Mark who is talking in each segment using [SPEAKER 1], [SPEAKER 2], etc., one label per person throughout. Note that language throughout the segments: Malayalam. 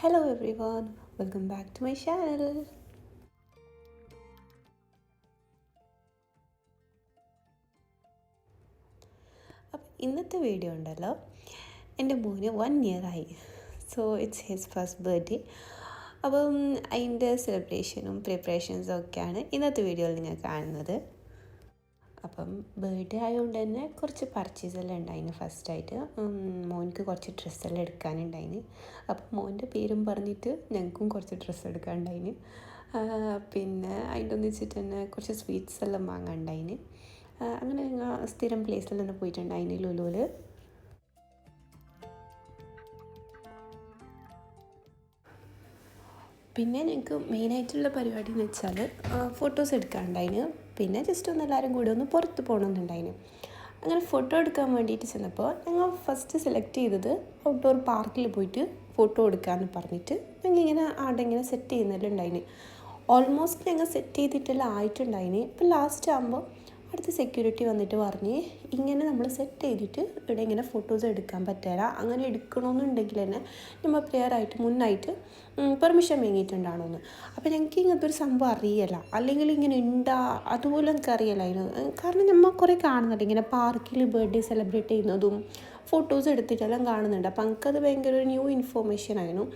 [SPEAKER 1] Hello everyone, welcome back to my channel. അപ്പം ഇന്നത്തെ വീഡിയോ ഉണ്ടല്ലോ എന്റെ മോന് വൺ ഇയർ ആയി. So it's his first birthday അപ്പം അതിന്റെ സെലിബ്രേഷനും പ്രിപ്പറേഷൻസും ഒക്കെയാണ് ഇന്നത്തെ വീഡിയോയിൽ നിങ്ങൾ കാണുന്നത്. അപ്പം ബർത്ത്ഡേ ആയതുകൊണ്ട് തന്നെ കുറച്ച് പർച്ചേസ് എല്ലാം ഉണ്ടായിന് ഫസ്റ്റായിട്ട് മോനിക്ക് കുറച്ച് ഡ്രസ്സെല്ലാം എടുക്കാനുണ്ടായിന്. അപ്പം മോന്റെ പേരും പറഞ്ഞിട്ട് ഞങ്ങൾക്കും കുറച്ച് ഡ്രസ്സ് എടുക്കാനുണ്ടായിന്. പിന്നെ അതിന്റെ ഒന്നിച്ചിട്ട് തന്നെ കുറച്ച് സ്വീറ്റ്സ് എല്ലാം വാങ്ങാനുണ്ടായിന്. അങ്ങനെ ഞങ്ങൾ സ്ഥിരം പ്ലേസിൽ തന്നെ പോയിട്ടുണ്ടായിന് ലുലുവിൽ പിന്നെ ഞങ്ങൾക്ക് മെയിനായിട്ടുള്ള പരിപാടി എന്ന് വെച്ചാൽ ഫോട്ടോസ് എടുക്കാനുണ്ടായിന്. പിന്നെ ജസ്റ്റ് ഒന്ന് എല്ലാവരും കൂടി ഒന്ന് പുറത്ത് പോകണമെന്നുണ്ടായിന് അങ്ങനെ ഫോട്ടോ എടുക്കാൻ വേണ്ടിയിട്ട് ചെന്നപ്പോൾ ഞങ്ങൾ ഫസ്റ്റ് സെലക്ട് ചെയ്തത് ഔട്ട്ഡോർ പാർക്കിൽ പോയിട്ട് ഫോട്ടോ എടുക്കാമെന്ന് പറഞ്ഞിട്ട് ഞങ്ങൾ ഇങ്ങനെ അവിടെ ഇങ്ങനെ സെറ്റ് ചെയ്യുന്നതിലുണ്ടായിന്. ഓൾമോസ്റ്റ് ഞങ്ങൾ സെറ്റ് ചെയ്തിട്ടെല്ലാം ആയിട്ടുണ്ടായിന്. ഇപ്പം ലാസ്റ്റ് ആകുമ്പോൾ അടുത്ത സെക്യൂരിറ്റി വന്നിട്ട് പറഞ്ഞ് ഇങ്ങനെ നമ്മൾ സെറ്റ് ചെയ്തിട്ട് ഇവിടെ ഇങ്ങനെ ഫോട്ടോസ് എടുക്കാൻ പറ്റില്ല അങ്ങനെ എടുക്കണമെന്നുണ്ടെങ്കിൽ തന്നെ നമ്മൾ പ്ലെയർ ആയിട്ട് മുന്നായിട്ട് പെർമിഷൻ വാങ്ങിയിട്ടുണ്ടാണോന്ന്. അപ്പോൾ ഞങ്ങൾക്ക് ഇങ്ങനത്തെ ഒരു സംഭവം അറിയില്ല. അല്ലെങ്കിൽ ഇങ്ങനെ ഉണ്ടാ അതുപോലെ എനിക്ക് അറിയില്ലായിരുന്നു കാരണം നമ്മൾ കുറേ കാണുന്നുണ്ട്. ഇങ്ങനെ പാർക്കിൽ ബർത്ത്ഡേ സെലിബ്രേറ്റ് ചെയ്യുന്നതും ഫോട്ടോസ് എടുത്തിട്ടെല്ലാം കാണുന്നുണ്ട്. അപ്പം എനിക്കത് ഭയങ്കര ഒരു ന്യൂ ഇൻഫോർമേഷൻ ആയിരുന്നു.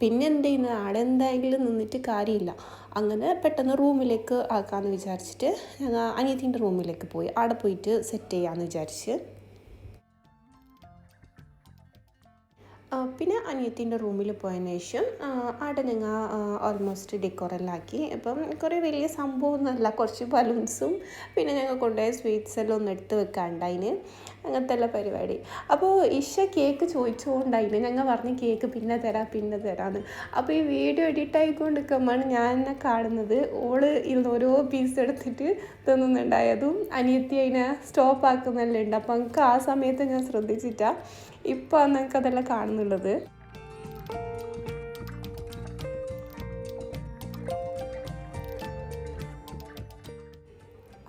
[SPEAKER 1] പിന്നെ എന്ത് ചെയ്യുന്നത് അവിടെ എന്തായാലും നിന്നിട്ട് കാര്യമില്ല. അങ്ങനെ പെട്ടെന്ന് റൂമിലേക്ക് ആക്കാമെന്ന് വിചാരിച്ചിട്ട് ഞങ്ങൾ അനിയത്തിന്റെ റൂമിലേക്ക് പോയി. അവിടെ പോയിട്ട് സെറ്റ് ചെയ്യാമെന്ന് വിചാരിച്ച്. പിന്നെ അനിയത്തിന്റെ റൂമിൽ പോയതിന് ശേഷം അവിടെ ഞങ്ങൾ ഓൾമോസ്റ്റ് ഡെക്കോറെല്ലാം ആക്കി അപ്പം കുറേ വലിയ സംഭവമൊന്നുമല്ല കുറച്ച് ബലൂൺസും പിന്നെ ഞങ്ങൾ കൊണ്ടുപോയ സ്വീറ്റ്സ് എല്ലാം ഒന്ന് എടുത്ത് വെക്കാണ്ടായിന്. അങ്ങനത്തെ എല്ലാ പരിപാടി. അപ്പോൾ ഇഷ കേക്ക് ചോദിച്ചുകൊണ്ടായിന് ഞങ്ങൾ പറഞ്ഞ് കേക്ക് പിന്നെ തരാം പിന്നെ തരാമെന്ന് അപ്പോൾ ഈ വീഡിയോ എഡിറ്റ് ആയിക്കൊണ്ടിരിക്കുമ്പോഴാണ് ഞാൻ എന്നെ കാണുന്നത്. ഓൾ ഇരുന്ന് ഓരോ പീസ് എടുത്തിട്ട് തിന്നുന്നുണ്ടായതും അനിയത്തി അതിനെ സ്റ്റോപ്പ് ആക്കുന്നെല്ലാം ഉണ്ട്. എനിക്ക് ആ സമയത്ത് ഞാൻ ശ്രദ്ധിച്ചിട്ടാണ് ഇപ്പോൾ നിങ്ങൾക്ക് അതെല്ലാം കാണുന്നുള്ളത്.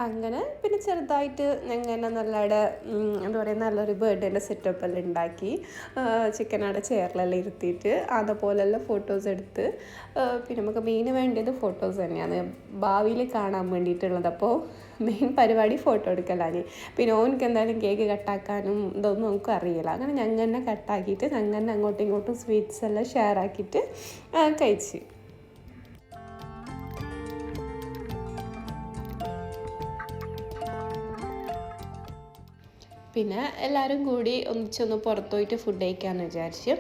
[SPEAKER 1] അങ്ങനെ പിന്നെ ചെറുതായിട്ട് ഞങ്ങൾ നല്ലവിടെ എന്താ പറയുക നല്ലൊരു ബർത്ത്ഡേന്റെ സെറ്റപ്പ് എല്ലാം ഉണ്ടാക്കി ചിക്കൻ അവിടെ ചെയറിലെല്ലാം ഇരുത്തിയിട്ട് അതുപോലെല്ലാം ഫോട്ടോസ് എടുത്ത് പിന്നെ നമുക്ക് മെയിൻ വേണ്ടത് ഫോട്ടോസ് തന്നെയാണ്. ഭാവിയിൽ കാണാൻ വേണ്ടിയിട്ടുള്ളത്. അപ്പോൾ മെയിൻ പരിപാടി ഫോട്ടോ എടുക്കലാണ് പിന്നെ ഓനക്ക് എന്തായാലും കേക്ക് കട്ടാക്കാനും ഇതൊന്നും നമുക്ക് അറിയില്ല. അങ്ങനെ ഞങ്ങൾ തന്നെ കട്ടാക്കിയിട്ട് ഞങ്ങൾ അങ്ങോട്ടും ഇങ്ങോട്ടും സ്വീറ്റ്സ് എല്ലാം ഷെയർ ആക്കിയിട്ട് കഴിച്ച്. പിന്നെ എല്ലാവരും കൂടി ഒന്നിച്ചൊന്ന് പുറത്തു പോയിട്ട് ഫുഡ് കഴിക്കാമെന്ന് വിചാരിച്ച്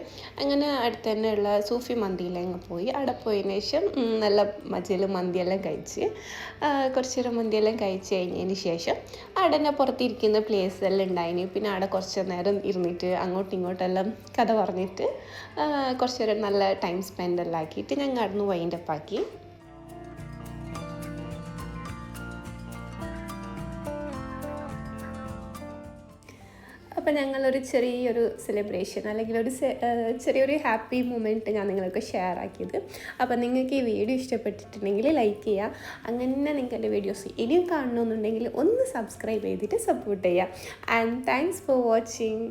[SPEAKER 1] അങ്ങനെ അടുത്ത് തന്നെയുള്ള സൂഫി മന്തിയിലങ്ങ് പോയി. അവിടെ പോയതിന് ശേഷം നല്ല മജയിൽ മന്തിയെല്ലാം കഴിച്ച് കുറച്ച് നേരം മന്തിയെല്ലാം കഴിച്ച് കഴിഞ്ഞതിന് ശേഷം അവിടെ തന്നെ പുറത്തിരിക്കുന്ന പ്ലേസ് എല്ലാം ഉണ്ടായിന്. പിന്നെ അവിടെ കുറച്ച് നേരം ഇരുന്നിട്ട് അങ്ങോട്ടും ഇങ്ങോട്ടെല്ലാം കഥ പറഞ്ഞിട്ട് കുറച്ച് നേരം നല്ല ടൈം സ്പെൻഡ് എല്ലാം ആക്കിയിട്ട് ഞങ്ങൾ അവിടെ നിന്ന് വൈൻഡപ്പ് ആക്കി. അപ്പോൾ ഞങ്ങളൊരു ചെറിയൊരു സെലിബ്രേഷൻ അല്ലെങ്കിൽ ഒരു ചെറിയൊരു ഹാപ്പി മൂമെന്റ് ഞാൻ നിങ്ങൾക്ക് ഷെയർ ആക്കിയത്. അപ്പോൾ നിങ്ങൾക്ക് ഈ വീഡിയോ ഇഷ്ടപ്പെട്ടിട്ടുണ്ടെങ്കിൽ ലൈക്ക് ചെയ്യുക. അങ്ങനെ എന്റെ വീഡിയോസ് ഇനിയും കാണണമെന്നുണ്ടെങ്കിൽ ഒന്ന് സബ്സ്ക്രൈബ് ചെയ്തിട്ട് സപ്പോർട്ട് ചെയ്യുക. And thanks for watching